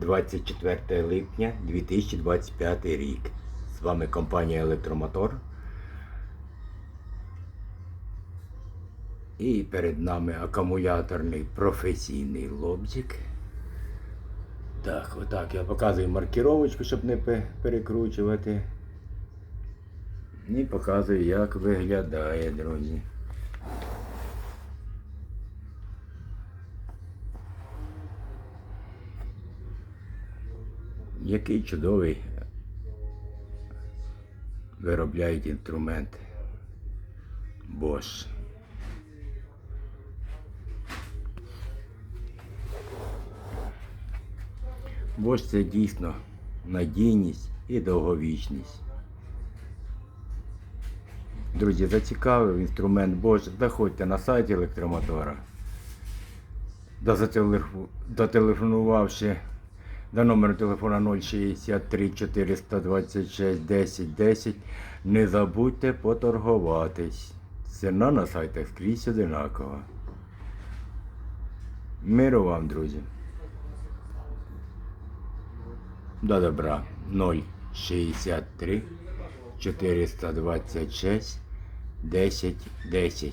24 липня 2025 рік. З вами компанія Електромотор. І перед нами акумуляторний професійний лобзик. Так, отак я показую маркіровочку, щоб не перекручувати. І показую, як виглядає, друзі. Який чудовий виробляють інструмент Bosch. Bosch це дійсно надійність і довговічність. Друзі, зацікавив інструмент Bosch, заходьте на сайт електромотора. Дотелефонувавши до номеру телефона 063 426 10 10, не забудьте поторгуватись. Ціна на сайтах скрізь одинакова. Миру вам, друзі. До добра 063 426 10 10.